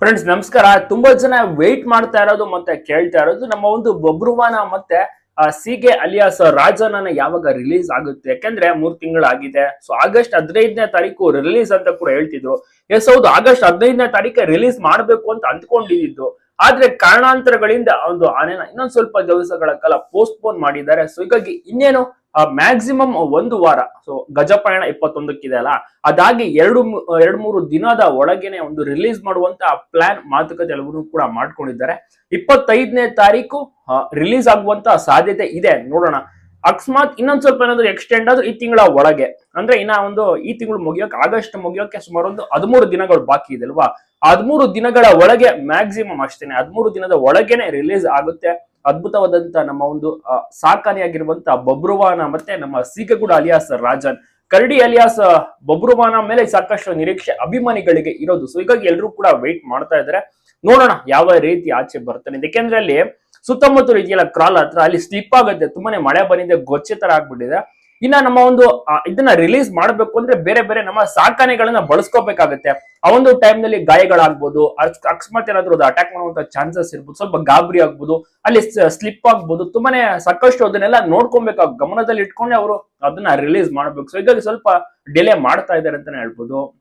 Friends ನಮಸ್ಕಾರ. ತುಂಬಾ ಜನ ವೆಯ್ಟ್ ಮಾಡ್ತಾ ಇರೋದು ಮತ್ತೆ ಕೇಳ್ತಾ ಇರೋದು. ನಮ್ಮ ಒಂದು ಬಬ್ರುವಾನ ಮತ್ತೆ ಸಿ ಕೆ ಅಲಿಯಾಸ್ ರಾಜನನ ಯಾವಾಗ ರಿಲೀಸ್ ಆಗುತ್ತೆ? ಯಾಕಂದ್ರೆ ಮೂರ್ ತಿಂಗಳಾಗಿದೆ. ಸೊ ಆಗಸ್ಟ್ ಹದಿನೈದನೇ ತಾರೀಕು ರಿಲೀಸ್ ಅಂತ ಕೂಡ ಹೇಳ್ತಿದ್ರು. ಎಸ್ ಹೌದು. ಆಗಸ್ಟ್ ಹದಿನೈದನೇ ತಾರೀಕು ರಿಲೀಸ್ ಮಾಡ್ಬೇಕು ಅಂತ ಅಂದ್ಕೊಂಡಿದ್ದು. ಆದ್ರೆ ಕಾರಣಾಂತರಗಳಿಂದ ಒಂದು ಆನೆನ ಇನ್ನೊಂದ್ ಸ್ವಲ್ಪ ದಿವಸಗಳ ಕಾಲ ಪೋಸ್ಟ್ಪೋನ್ ಮಾಡಿದ್ದಾರೆ. ಸೊ ಹೀಗಾಗಿ ಇನ್ನೇನು ಮ್ಯಾಕ್ಸಿಮಮ್ ಒಂದು ವಾರ ಸೊ ಗಜಪಯಣ ಇಪ್ಪತ್ತೊಂದಕ್ಕಿದೆ ಅಲ್ಲ? ಅದಾಗಿ ಎರಡು ಎರಡು ಮೂರು ದಿನದ ಒಳಗೇನೆ ಒಂದು ರಿಲೀಸ್ ಮಾಡುವಂತ ಪ್ಲಾನ್ ಮಾತುಕತೆ ಎಲ್ಲವನ್ನೂ ಕೂಡ ಮಾಡ್ಕೊಂಡಿದ್ದಾರೆ. ಇಪ್ಪತ್ತೈದನೇ ತಾರೀಕು ರಿಲೀಸ್ ಆಗುವಂತ ಸಾಧ್ಯತೆ ಇದೆ. ನೋಡೋಣ. ಅಕಸ್ಮಾತ್ ಇನ್ನೊಂದ್ ಸ್ವಲ್ಪ ಏನಾದ್ರು ಎಕ್ಸ್ಟೆಂಡ್ ಆದ್ರೂ ಈ ತಿಂಗಳ ಒಳಗೆ. ಅಂದ್ರೆ ಇನ್ನ ಒಂದು ಈ ತಿಂಗಳು ಮುಗಿಯೋಕೆ, ಆಗಸ್ಟ್ ಮುಗಿಯೋಕೆ ಸುಮಾರು ಒಂದು ಹದಿಮೂರು ದಿನಗಳು ಬಾಕಿ ಇದೆ ಅಲ್ವಾ? ಹದಿಮೂರು ದಿನಗಳ ಒಳಗೆ ಮ್ಯಾಕ್ಸಿಮಮ್ ಅಷ್ಟೇನೆ. ಹದಿಮೂರು ದಿನದ ಒಳಗೇನೆ ರಿಲೀಸ್ ಆಗುತ್ತೆ. ಅದ್ಭುತವಾದಂತ ನಮ್ಮ ಒಂದು ಸಾಕಾನೆಯಾಗಿರುವಂತ ಬಬ್ರುವಾನ ಮತ್ತೆ ನಮ್ಮ ಸೀಗಗುಡ ಅಲಿಯಾಸ್ ರಾಜನ್. ಕರಡಿ ಅಲಿಯಾಸ್ ಬಬ್ರುವಾನ ಮೇಲೆ ಸಾಕಷ್ಟು ನಿರೀಕ್ಷೆ, ಅಭಿಮಾನಿಗಳಿಗೆ ಇರೋದು. ಸೊ ಹೀಗಾಗಿ ಎಲ್ಲರೂ ಕೂಡ ವೇಟ್ ಮಾಡ್ತಾ ಇದ್ದಾರೆ. ನೋಡೋಣ ಯಾವ ರೀತಿ ಆಚೆ ಬರ್ತಾನೆ. ಯಾಕೆಂದ್ರೆ ಅಲ್ಲಿ ಸುತ್ತಮುತ್ತಲು ಇದೆಯಲ್ಲ, ಕ್ರಾಲ್ ಹತ್ರ ಅಲ್ಲಿ ಸ್ಲಿಪ್ ಆಗುತ್ತೆ. ತುಂಬಾನೇ ಮಳೆ ಬಂದಿದೆ ಗೊಚ್ಚೆ ತರ ಆಗ್ಬಿಟ್ಟಿದೆ. ಇನ್ನ ನಮ್ಮ ಒಂದು ಇದನ್ನ ರಿಲೀಸ್ ಮಾಡಬೇಕು ಅಂದ್ರೆ ಬೇರೆ ಬೇರೆ ನಮ್ಮ ಸಾಕಾನೆಗಳನ್ನ ಬಳಸ್ಕೋಬೇಕಾಗತ್ತೆ. ಆ ಒಂದು ಟೈಮ್ನಲ್ಲಿ ಗಾಯಗಳಾಗ್ಬೋದು ಅಕ್- ಅಕಸ್ಮಾತ್ ಏನಾದ್ರು ಅದು ಅಟ್ಯಾಕ್ ಮಾಡುವಂತ ಚಾನ್ಸಸ್ ಇರ್ಬೋದು, ಸ್ವಲ್ಪ ಗಾಬರಿ ಆಗ್ಬೋದು, ಅಲ್ಲಿ ಸ್ಲಿಪ್ ಆಗ್ಬೋದು, ತುಂಬಾನೇ ಸಾಕಷ್ಟು ಅದನ್ನೆಲ್ಲ ನೋಡ್ಕೊಬೇಕು. ಗಮನದಲ್ಲಿ ಇಟ್ಕೊಂಡೆ ಅವರು ಅದನ್ನ ರಿಲೀಸ್ ಮಾಡ್ಬೇಕು. ಸೊ ಹೀಗಾಗಿ ಸ್ವಲ್ಪ ಡಿಲೇ ಮಾಡ್ತಾ ಇದ್ದಾರೆ ಅಂತಾನೆ ಹೇಳ್ಬೋದು.